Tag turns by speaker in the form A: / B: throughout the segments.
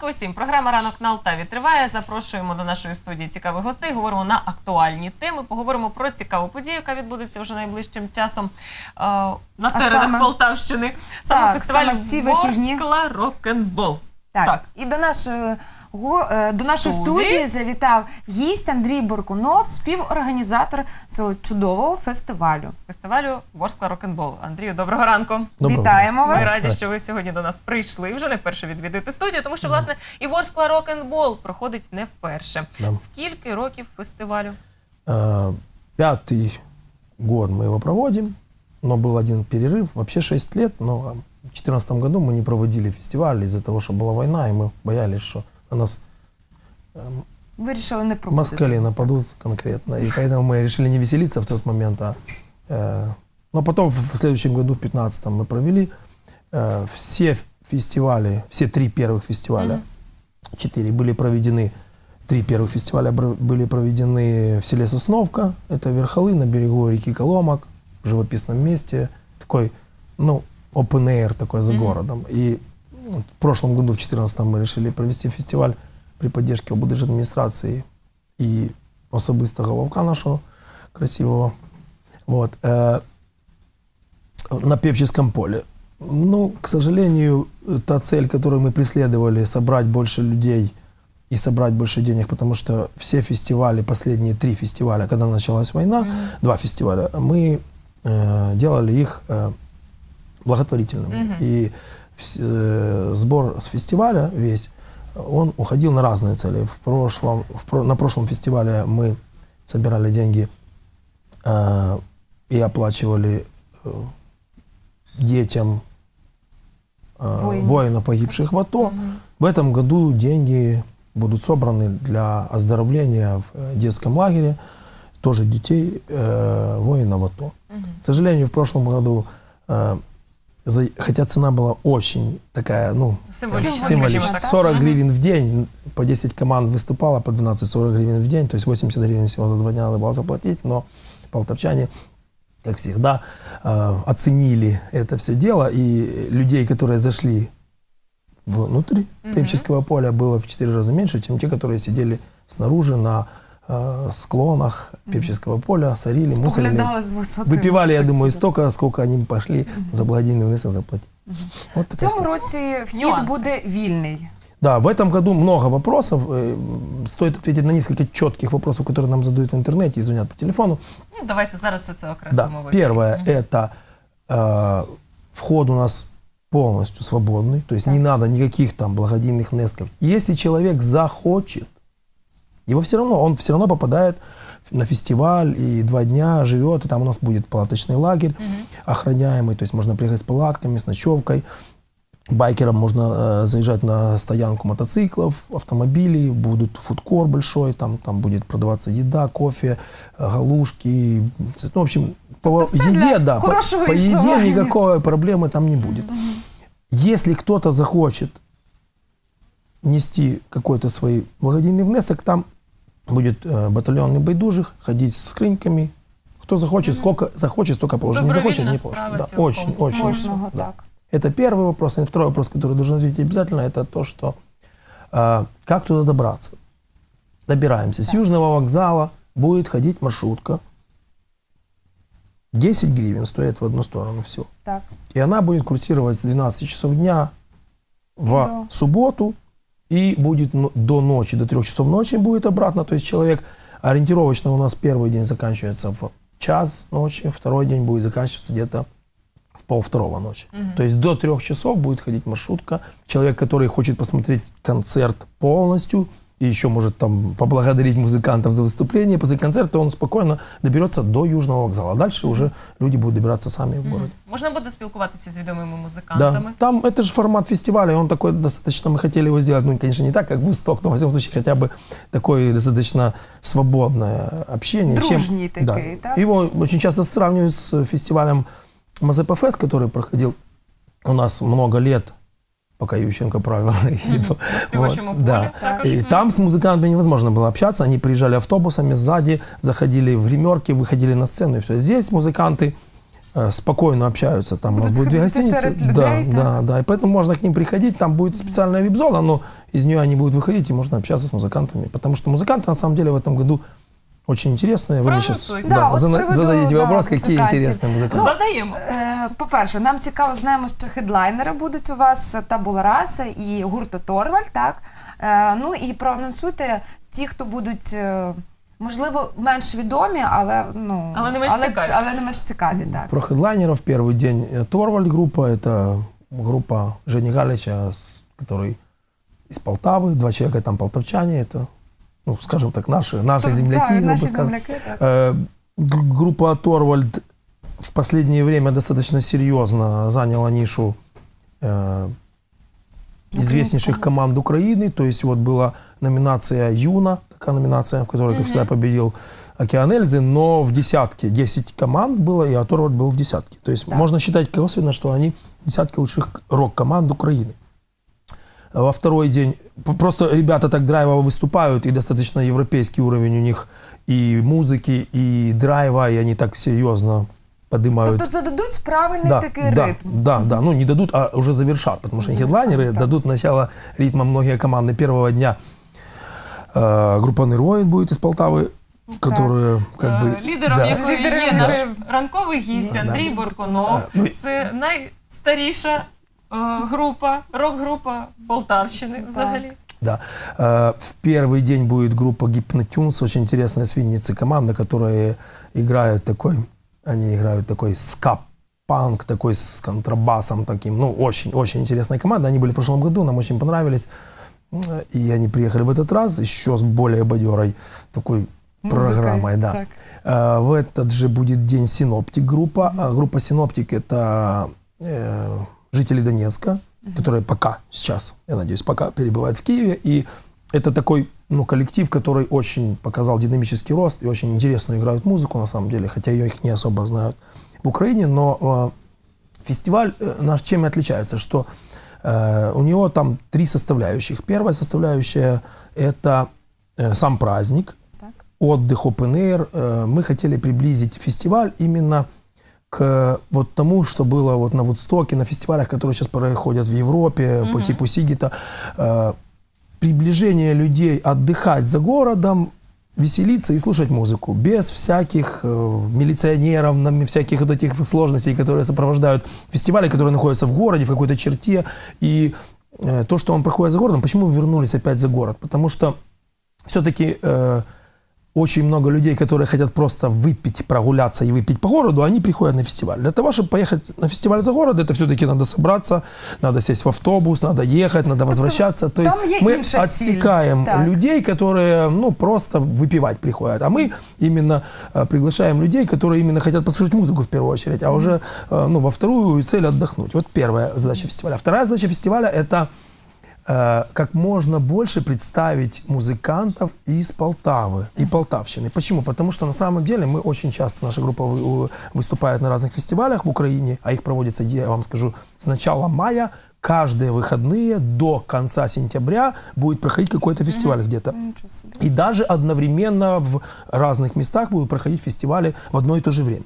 A: ранку усім. Програма Ранок на Алтаві триває. Запрошуємо до нашої студії цікавих гостей. Говоримо на актуальні теми. Поговоримо про цікаву подію, яка відбудеться вже найближчим часом е, на теренах
B: саме?
A: Полтавщини. Саме
B: Так,
A: фестиваль
B: саме в ці вихідні.
A: Ворскла рок-н-бол.
B: Так.
A: Так.
B: І до нашої го- е, до нашої
A: Студії.
B: студії завітав гість Андрій Буркунов, співорганізатор цього чудового фестивалю.
A: Фестивалю Ворскла рок-н-бол. Андрію, доброго ранку.
C: Доброго
B: Вітаємо
A: Ми
B: вас.
A: раді,
C: Здрасте.
A: що ви сьогодні до нас прийшли. Вже не вперше відвідуєте студію, тому що власне і Ворскла рок-н-бол проходить не вперше.
C: Да.
A: Скільки років фестивалю?
C: Э, Пятый год мы его проводим, но был один перерыв, вообще 6 лет, но в 2014 году мы не проводили фестиваль из-за того, что была война, и мы боялись, что на нас эм,
B: Вирішили не проводити.
C: москали нападут конкретно, и поэтому мы решили не веселиться в тот момент, а э, но потом в следующем году, в 2015 мы провели э, все фестивали, все три первых фестиваля,
A: Мгм.
C: четыре были проведены, три первых фестиваля были проведены в селе Сосновка, это Верхолы на берегу реки Коломак, в живописном месте, такой, ну, open air такой за
A: Мгм.
C: городом. И в прошлом году, в 2014 мы решили провести фестиваль при поддержке облдержадминистрации и особисто головка нашего красивого. Вот. э, на Певческом поле. Ну, к сожалению, та цель, которую мы преследовали, собрать больше людей и собрать больше денег, потому что все фестивали, последние три фестиваля, когда началась война,
A: Мгм.
C: два фестиваля, мы э, делали их э, благотворительными.
A: Мгм.
C: И сбор с фестиваля весь, он уходил на разные цели. В прошлом, в на прошлом фестивале мы собирали деньги э, и оплачивали э, детям э,
B: Воинов.
C: воинов, погибших в АТО.
A: Мгм.
C: В этом году деньги будут собраны для оздоровления в э, детском лагере тоже детей э, воинов АТО.
A: Мгм.
C: К сожалению, в прошлом году, э, за- хотя цена была очень такая, ну,
A: Символічно.
B: Символічно,
A: скажімо
C: символическая,
A: так.
C: 40
A: Мгм.
C: гривен в день, по 10 команд выступало, по 12-40 гривен в день, то есть 80 гривен всего за два дня надо было заплатить, но полтавчане, как всегда, э, оценили это все дело, и людей, которые зашли внутрь
A: Мгм.
C: Певческого поля, было в 4 раза меньше, чем те, которые сидели снаружи на э, склонах Певческого поля, сорили, мусорили.
B: Споглядали з висоти.
C: Выпивали,
B: можна
C: я
B: так
C: думаю,
B: сказати.
C: столько, сколько они пошли за благодійний внесок заплатить. Вот
B: В
C: такая
B: цьому
C: ситуация.
B: році вхід
A: Нюанси.
B: буде вільний.
C: Да, в этом году много вопросов. Э, Стоит ответить на несколько четких вопросов, которые нам задают в интернете и звонят по телефону.
A: Ну, давайте зараз все це
C: Да,
A: окреслимо. в ефірі.
C: первое
A: Мгм.
C: это э, вход у нас полностью свободный, то есть не
B: Так.
C: надо никаких там благодійных внесков. Если человек захочет, его все равно, он все равно попадает на фестиваль и два дня живет, и там у нас будет палаточный лагерь
A: Мгм.
C: охраняемый, то есть можно приехать с палатками, с ночевкой. Байкерам можно э, заезжать на стоянку мотоциклов, автомобилей, будут фудкор большой, там, там будет продаваться еда, кофе, э, галушки, ну, в общем, по
B: Это
C: еде, да, по, по еде никакой проблемы там не будет. Если кто-то захочет нести какой-то свой благодійный внесок, там будет э, батальонный байдужих, ходить с скрыньками. Кто захочет, сколько захочет, столько положит. Не захочет, не положит. Да, очень, очень.
B: Можного
C: да. Это первый вопрос. И второй вопрос, который должен ответить обязательно, это то, что э, как туда добраться. Добираемся. С. Южного вокзала будет ходить маршрутка. 10 гривен стоит в одну сторону все.
B: Так.
C: И она будет курсировать с 12 часов дня в
B: До.
C: субботу и будет до ночи, до 3 часов ночи будет обратно. То есть человек ориентировочно у нас первый день заканчивается в час ночи, второй день будет заканчиваться где-то в пол второго ночи.
A: Мгм.
C: То есть до трех часов будет ходить маршрутка. Человек, который хочет посмотреть концерт полностью и еще может там поблагодарить музыкантов за выступление, после концерта он спокойно доберется до Южного вокзала. Дальше уже люди будут добираться сами в город.
A: Можна буде спілкуватися з відомими
C: Да.
A: музикантами.
C: Там это же формат фестиваля, он такой достаточно, мы хотели его сделать, ну, конечно, не так, как Восток, но, во всяком случае, хотя бы такое достаточно свободное общение. чем-
B: Дружний такой, так?
C: Его очень часто сравнивают с фестивалем Мазепа Фест, который проходил у нас много лет, пока Ющенко правил.
A: співочому
C: вот, да.
A: також.
C: И там с музыкантами невозможно было общаться. Они приезжали автобусами сзади, заходили в гримерки, выходили на сцену и все. Здесь музыканты э, спокойно общаются. Там у нас
B: Будут
C: будет две гостиницы.
B: посеред
C: да,
B: людей,
C: да, да. И поэтому можно к ним приходить. Там будет специальная вип-зона, но из нее они будут выходить, и можно общаться с музыкантами. Потому что музыканты, на самом деле, в этом году очень интересные. Вы мне сейчас
A: Проанонсуйте.
B: Да, от з приводу,
C: зададите
B: да,
C: вопрос, какие
B: музикантів.
C: интересные музыканты.
B: Ну,
A: Задаємо.
B: Е, По-перше, нам цікаво, знаємо, що хедлайнери будуть у вас Табула Раса і гурту Торваль, так? Е, Ну і проанонсуйте ті, хто будуть, е, можливо, менш відомі, але ну
A: Але не менш
B: але,
A: цікаві.
B: але не менш цікаві, так.
C: Про хедлайнеров первый день э, Торвальд группа. Это группа Жени Галича, с- который из Полтавы. Два человека там полтавчане. Это, ну, скажем так, наши, наши
B: Так,
C: земляки.
B: да, наші
C: сказать.
B: земляки, так.
C: Группа Торвальд в последнее время достаточно серьезно заняла нишу э, известнейших команд Украины. То есть вот была номинация Юна, такая номинация, в которой, как всегда, победил Океан Эльзы, но в десятке 10 команд было, и Оторвальд был в десятке. То есть
B: Да.
C: можно считать косвенно, что они в десятке лучших рок-команд Украины Во второй день п- просто ребята так драйвово выступают, и достаточно европейский уровень у них и музыки, и драйва, и они так серьезно поднимают
B: Тобто зададуть правильний
C: да,
B: такий
C: да,
B: ритм.
C: Да, да, ну не дадут, а уже завершат, потому что
B: Завершат,
C: хедлайнеры
B: да.
C: дадут начало ритма многие команды первого дня. Э, группа Нервоид будет из Полтавы, которые как бы...
A: Е, Лідером
C: да.
A: якої
B: Лідером
A: є наш
B: якої-
A: ранковий гість
C: Да.
A: Андрій Буркунов.
C: Ну, і-
A: Це найстаріша е, група, рок-група Полтавщини взагалі.
C: Да. Э, В первый день будет группа Гипнотюнс, очень интересная с Винницы команда, которые играют такой, они играют такой ска-панк, такой с контрабасом таким, ну, очень-очень интересная команда. Они были в прошлом году, нам очень понравились. И они приехали в этот раз еще с более бадерой такой
B: Музикою,
C: программой, да.
B: Так.
C: Э, В этот же будет день Синоптик группа. А Группа Синоптик это э, жители Донецка, которые пока сейчас, я надеюсь, пока перебывают в Киеве. И это такой ну, коллектив, который очень показал динамический рост и очень интересную играют музыку на самом деле, хотя ее их не особо знают в Украине, но э, фестиваль наш чем и отличается, что э, у него там три составляющих. Первая составляющая это э, сам праздник,
B: Так.
C: отдых open air. Э, Мы хотели приблизить фестиваль именно к вот тому, что было вот на Вудстоке, на фестивалях, которые сейчас проходят в Европе по типу Сигита. Э, Приближение людей отдыхать за городом, веселиться и слушать музыку без всяких э, милиционеров, всяких вот этих сложностей, которые сопровождают фестивали, которые находятся в городе, в какой-то черте. И э, то, что он проходит за городом, почему вернулись опять за город? Потому что все-таки э, очень много людей, которые хотят просто выпить, прогуляться и выпить по городу, они приходят на фестиваль. Для того, чтобы поехать на фестиваль за город, это все-таки надо собраться, надо сесть в автобус, надо ехать, надо возвращаться. То есть
B: там є
C: мы
B: інша ціль.
C: отсекаем
B: Так.
C: людей, которые ну, просто выпивать приходят. А мы именно э, приглашаем людей, которые именно хотят послушать музыку в первую очередь, а уже э, ну, во вторую цель отдохнуть. Вот первая задача фестиваля. Вторая задача фестиваля – это э, как можно больше представить музыкантов из Полтавы и Полтавщины. Почему? Потому что на самом деле мы очень часто, наша группа выступает на разных фестивалях в Украине, а их проводится, я вам скажу, с начала мая, каждые выходные до конца сентября будет проходить какой-то фестиваль где-то.
B: Нічого собі.
C: И даже одновременно в разных местах будут проходить фестивали в одно и то же время.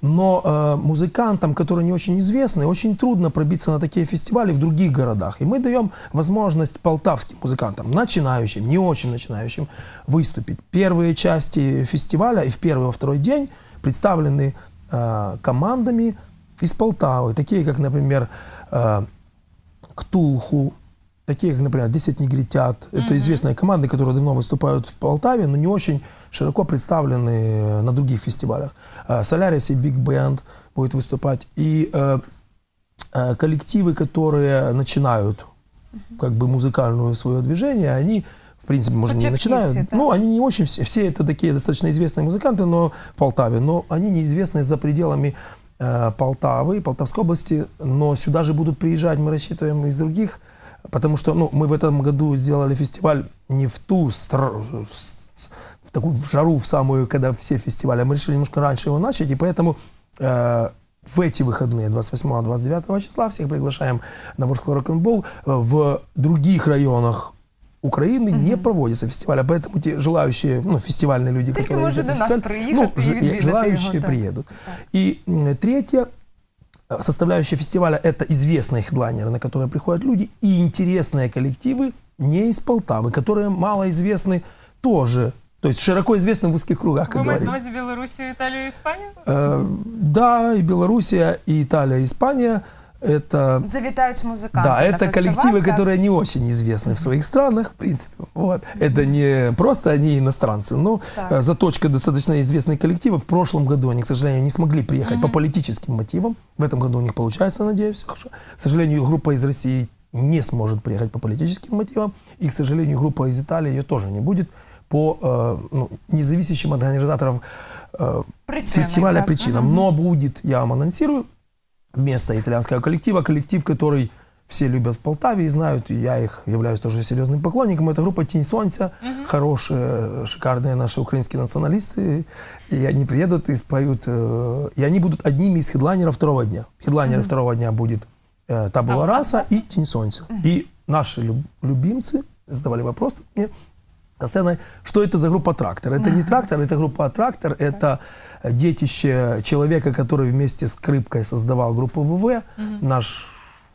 C: Но э, музыкантам, которые не очень известны, очень трудно пробиться на такие фестивали в других городах. И мы даем возможность полтавским музыкантам, начинающим, не очень начинающим, выступить. Первые части фестиваля и в первый во второй день представлены э, командами из Полтавы, такие как, например, э, Ктулху, такие как, например, 10 негритят. Это известные команды, которые давно выступают в Полтаве, но не очень широко представлены на других фестивалях. Э, Солярис и Биг Бенд будет выступать. И э, э, коллективы, которые начинают как бы музыкальное свое движение, они в принципе, может, не начинают.
B: так.
C: Ну, они не очень, все, все это такие достаточно известные музыканты, но в Полтаве, но они неизвестны за пределами э, Полтавы, Полтавской области, но сюда же будут приезжать, мы рассчитываем, из других, потому что ну, мы в этом году сделали фестиваль не в ту стр- в с- с- в такую жару, в самую, когда все фестивали, а мы решили немножко раньше его начать, и поэтому э, в эти выходные, 28-29 числа, всех приглашаем на Ворскла Рок-н-Бол. Э, В других районах Украины не проводится фестиваля, поэтому те желающие, ну, фестивальные люди,
B: Тільки
C: которые
B: може
C: едут на
B: до нас
C: фестиваль,
B: приїхати
C: ну,
B: і
C: ж-
B: відвідати
C: желающие
B: його, так.
C: приедут. И м, третье, э, составляющая фестиваля – это известные хедлайнеры, на которые приходят люди, и интересные коллективы не из Полтавы, которые малоизвестны тоже, то есть широко известны в узких кругах, как
A: Ви маєте
C: говорили.
A: на увазі Білорусію, Італію, Іспанію?
C: Э, Да, и Белоруссия, и Италия, и Испания – это
B: Завітають музиканти.
C: да, это
B: фестиваль,
C: коллективы,
B: так?
C: которые не очень известны в своих странах, в принципе. Вот. Это не просто они иностранцы, но
B: Так.
C: э, заточка достаточно известных коллективов. В прошлом году они, к сожалению, не смогли приехать по политическим мотивам. В этом году у них получается, надеюсь, хорошо. К сожалению, группа из России не сможет приехать по политическим мотивам. И, к сожалению, группа из Италии ее тоже не будет по э, ну, независящим от организаторов э,
B: Причини,
C: фестиваля
B: так.
C: причинам. Но будет, я вам анонсирую, вместо итальянского коллектива, коллектив, который все любят в Полтаве и знают, и я их являюсь тоже серьезным поклонником. Это группа «Тень Солнца», хорошие, шикарные наши украинские националисты. И они приедут и споют, э, и они будут одними из хедлайнеров второго дня. Хедлайнером второго дня будет э, Табула Раса и Тень Солнца. И наши люб- любимцы задавали вопрос мне, на сцене, что это за группа «Трактор». Это не «Трактор», это группа «Трактор», это детище человека, который вместе с Крыпкой создавал группу ВВ, наш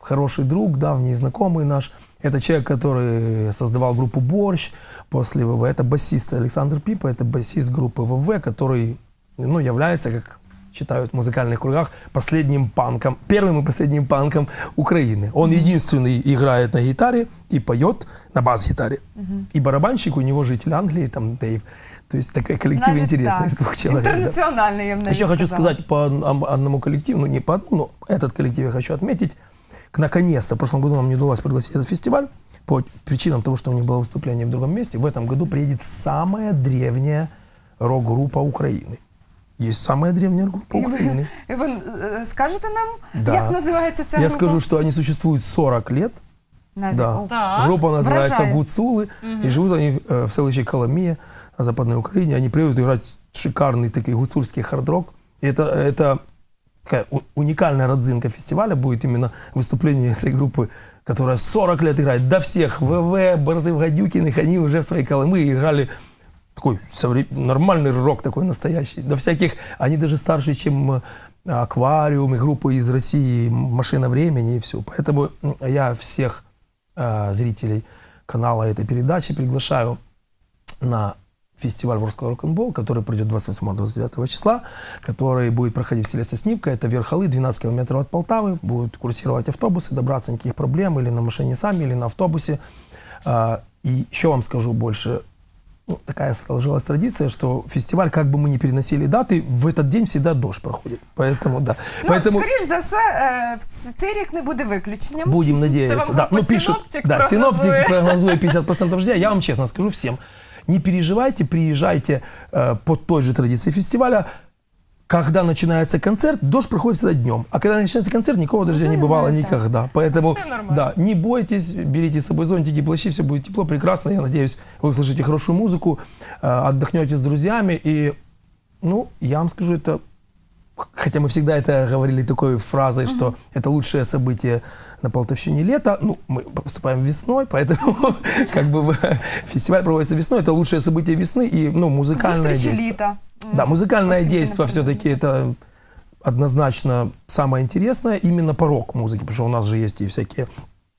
C: хороший друг, давний знакомый наш. Это человек, который создавал группу «Борщ» после ВВ. Это басист Александр Пипа, это басист группы ВВ, который ну, является, как считают в музыкальных кругах, последним панком, первым и последним панком Украины. Он единственный играет на гитаре и поет на бас-гитаре. И барабанщик у него житель Англии, там Дэйв. То есть такой коллектив
B: Навіть
C: интересный
B: так.
C: из двух человек. да.
B: Інтернаціональний, я б навіть
C: Еще хочу
B: сказала.
C: сказать по одному одному коллективу, ну не по одному, но этот коллектив я хочу отметить. К- Наконец-то, в прошлом году нам не удалось пригласить этот фестиваль по причинам того, что у них было выступление в другом месте. В этом году приедет самая древняя рок-группа Украины. Есть самая древняя группа
B: І ви,
C: Украины.
B: і ви е, скажете нам,
C: Да.
B: як називається ця
C: Я
B: група?
C: скажу, что они существуют 40 лет.
B: Навіть,
C: Да.
B: о,
A: Так.
C: Группа называется
B: Вражает.
C: Гуцулы. И живут они э, в селище Коломия на Западной Украине. Они приедут играть шикарный такой гуцульский хард-рок. И это, это такая у- уникальная родзинка фестиваля будет именно выступление этой группы, которая 40 лет играет. До всех ВВ, Бардыв Гадюкиных, они уже в своей Колымы играли такой нормальный рок такой настоящий. До всяких, они даже старше, чем э, Аквариум и группы из России, Машина времени и все. Поэтому я всех э, зрителей канала этой передачи приглашаю на фестиваль Ворского рок-н-бол, который пройдет 28-29 числа, который будет проходить в селе Соснивка. Это Верхолы, 12 километров от Полтавы. Будут курсировать автобусы, добраться никаких проблем или на машине сами, или на автобусе. А, И еще вам скажу больше. Ну, такая сложилась традиция, что фестиваль, как бы мы ни переносили даты, в этот день всегда дождь проходит. Поэтому, да.
B: Ну,
C: Поэтому
B: скоріш за все, е, в ц- цей рік не буде виключенням.
C: будем надеяться.
A: вам
C: Да,
A: группа
C: ну пишут,
A: «Синоптик»
C: да,
A: прогнозует.
C: синоптик прогнозует 50% дождя. Я вам честно скажу всем, не переживайте, приезжайте э, по той же традиции фестиваля. Когда начинается концерт, дождь проходит всегда днем. А когда начинается концерт, никакого дождя
B: Уже
C: не бывало никогда. Поэтому, да, не бойтесь, берите с собой зонтики, плащи, все будет тепло, прекрасно. Я надеюсь, вы услышите хорошую музыку, э, отдохнете с друзьями. И, ну, я вам скажу, это Хотя мы всегда это говорили такой фразой, что это лучшее событие на Полтавщине лета. Ну, мы поступаем весной, поэтому как бы фестиваль проводится весной. Это лучшее событие весны и ну, музыкальное
B: Зустрічі
C: действие. Да, музыкальное действие все-таки это однозначно самое интересное именно по рок-музыке, потому что у нас же есть и всякие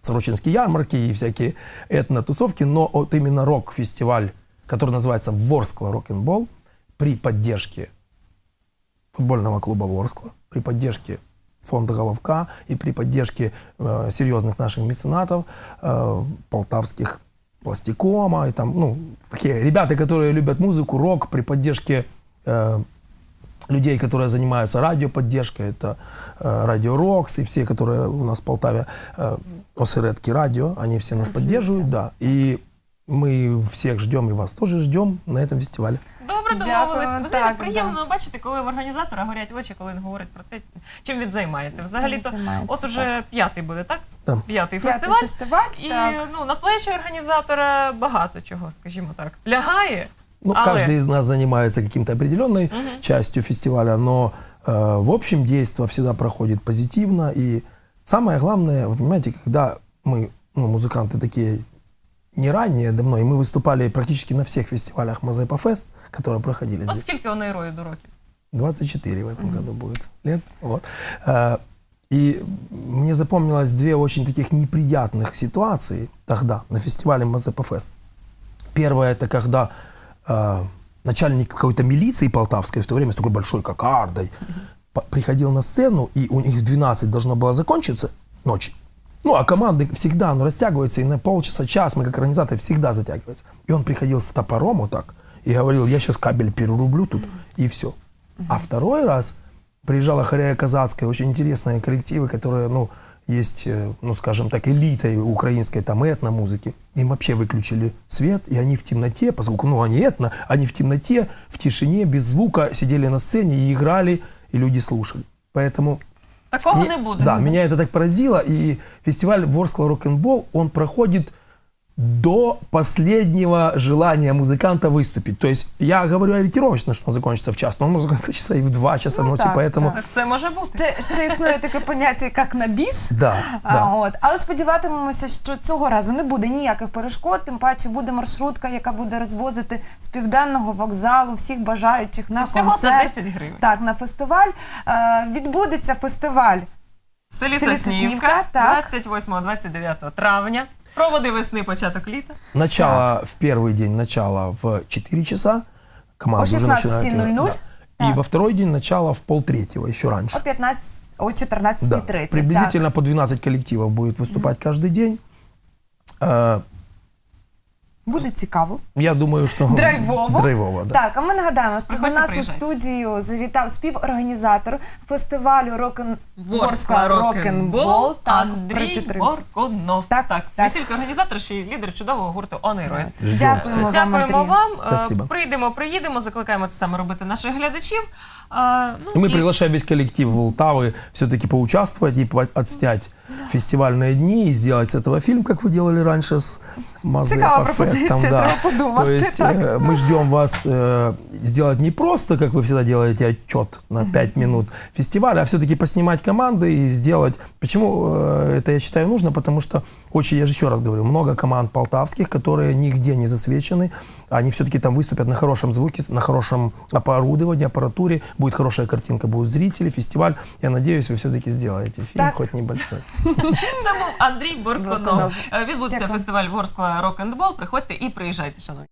C: сорочинские ярмарки, и всякие этно-тусовки, но вот именно рок-фестиваль, который называется Ворскла рок-н-бол, при поддержке футбольного клуба Ворскла, при поддержке фонда Головка и при поддержке э, серьезных наших меценатов, э, полтавских пластикома и там, ну, такие ребята, которые любят музыку, рок, при поддержке людей, которые занимаются радиоподдержкой, это э, Радио Рокс и все, которые у нас в Полтаве, э, Осередки радио, они все нас поддерживают, да. И мы всех ждем и вас тоже ждем на этом фестивале.
A: Добре
B: Дякую,
A: домовились. Ви знаєте,
B: так,
A: приємно бачити, коли в організатора горять очі, коли він говорить про те, чим він займається. Взагалі то
B: він займається,
A: от уже п'ятий буде, так?
C: Так.
A: П'ятий
B: П'ятий
A: фестиваль.
B: фестиваль,
A: І
B: так.
A: ну, на плечі організатора багато чого, скажімо так, лягає.
C: Ну,
A: Але-
C: каждый из нас занимается каким-то определенной
A: Мгм.
C: частью фестиваля, но э, в общем действо всегда проходит позитивно. И самое главное, вы понимаете, когда мы, ну, музыканты такие не ранее, давно, и мы выступали практически на всех фестивалях Мазепа Фест, которые проходили
A: От
C: здесь.
A: скільки онейрою до років?
C: 24 в этом году будет лет. Вот. Э, И мне запомнилось две очень таких неприятных ситуации тогда на фестивале Мазепа Фест. Первое это когда э, начальник какой-то милиции полтавской в то время с такой большой кокардой приходил на сцену, и у них в 12 должно было закончиться ночь. Ну, а команды всегда ну, растягиваются, и на полчаса, час мы, как организаторы, всегда затягивается. И он приходил с топором вот так и говорил, я сейчас кабель перерублю тут, и все. А второй раз приезжала Хорея Казацкая, очень интересные коллективы, которые, ну, есть, э, ну, скажем так, элитой украинской там этно-музыки. Им вообще выключили свет, и они в темноте, поскольку, ну, они этно, они в темноте, в тишине, без звука сидели на сцене и играли, и люди слушали. Поэтому
A: Такого
C: мне-
A: не буде.
C: Да, меня это так поразило. И фестиваль Ворскла рок-н-бол, он проходит до последнего желания музыканта выступить. То есть я говорю ориентировочно, что он закончится в час, но он может закончиться часа и в два часа
B: Ну,
C: ночи,
B: так,
C: поэтому...
A: Так все може бути.
B: Ще, ще існує таке поняття, як набіс.
C: Да,
B: А,
C: да.
B: от. Але сподіватимемося, що цього разу не буде ніяких перешкод, тим паче буде маршрутка, яка буде розвозити з південного вокзалу всіх бажаючих на
A: Всього за
B: концерт.
A: 10 гривень.
B: Так, на фестиваль. Е, відбудеться фестиваль.
A: В селі
B: селі
A: Соснівка,
B: Соснівка, так.
A: 28-29 травня. Проводи весни, початок літа.
C: Начало в первый день, начало в 4 часа. Команда
B: О
C: уже начинает
B: 16:00?
C: играть, да. И
B: Так.
C: во второй день начало в полтретьего, еще раньше.
B: О 15, о
C: Да.
B: 14.30.
C: Приблизительно по 12 коллективов будет выступать каждый день. Э,
B: Буде цікаво.
C: Я думаю, что...
B: Драйвово.
C: Драйвово, да.
B: Так, а ми нагадаємо, що до
A: Приходьте,
B: нас у
A: приїжджайте.
B: студію завітав співорганізатор фестивалю Рокен
A: Ворскла рок-н-бол
B: Так,
A: Андрій
B: при підтримці.
A: Воркунов.
B: Так,
A: так.
B: так.
A: Не тільки організатор, ще й лідер чудового гурту «Онейрої».
C: Ждем
B: Дякуємо
C: всех.
B: вам,
A: Дякуємо
B: Андрій.
A: вам. Е,
C: Спасибо.
A: Прийдемо, приїдемо, закликаємо це саме робити наших глядачів. Е, Ну,
C: Мы
A: і-
C: приглашаем весь коллектив Волтавы все-таки поучаствовать и по- отснять фестивальные дни и сделать с этого фильм, как вы делали раньше с Мазепа
B: Цікава
C: Фестом,
B: пропозиція,
C: да.
B: треба подумати.
C: То есть
B: так.
C: э, мы ждем вас э, сделать не просто, как вы всегда делаете, отчет на 5 минут фестиваля, а все-таки поснимать команды и сделать... Почему э, это я считаю нужно? Потому что очень, я же еще раз говорю, много команд полтавских, которые нигде не засвечены, они все-таки там выступят на хорошем звуке, на хорошем оборудовании, аппаратуре, будет хорошая картинка, будут зрители, фестиваль. Я надеюсь, вы все-таки сделаете фильм,
B: Так.
C: хоть небольшой.
A: Це був Андрій Боркунов.
B: Боркунов.
A: Е, Відбудеться
B: Дякую.
A: фестиваль Ворскла рок-н-бол. Приходьте і приїжджайте, шановні.